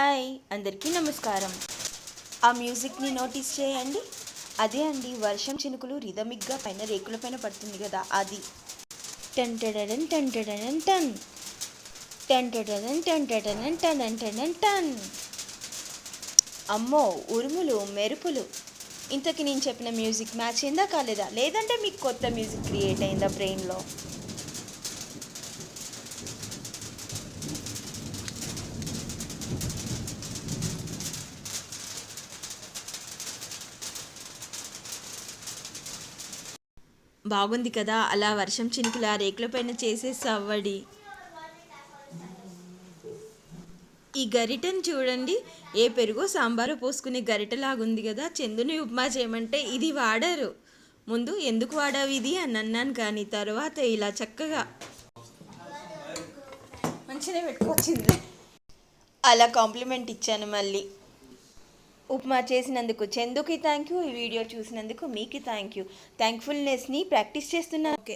Hi అందరికీ నమస్కారం ఆ మ్యూజిక్ని నోటీస్ చేయండి అదే అండి వర్షం చినుకులు రిథమిక్గా పైన రేకుల పైన పడుతుంది కదా అది టన్ టడడన్ టన్ టడడన్ టన్ టన్ టడడన్ టన్ టడడన్ టన్ టన్ టన్ అమ్మో ఉరుములు మెరుపులు ఇంతకి నేను చెప్పిన మ్యూజిక్ మ్యాచ్ అయిందా కాలేదా లేదంటే మీకు కొత్త మ్యూజిక్ క్రియేట్ అయిందా బ్రెయిన్లో బాగుంది కదా? అలా వర్షం చినుకుల రేకుల పైన చేసే సవ్వడి ఈ గరిటను చూడండి. ఏ పెరుగో సాంబారు పోసుకునే గరిటలాగుంది కదా? చందుని ఉప్మా చేయమంటే ఇది వాడరు. ముందు ఎందుకు వాడావు ఇది అని అన్నాను కానీ తర్వాత ఇలా చక్కగా మంచిగా పెట్టుకొచ్చింది అలా కాంప్లిమెంట్ ఇచ్చాను మళ్ళీ. ఉప్మా చేసినందుకు చందుకి థ్యాంక్ యూ ఈ వీడియో చూసినందుకు మీకు థ్యాంక్ యూ థ్యాంక్ఫుల్నెస్ని ప్రాక్టీస్ చేస్తున్నా ఓకే.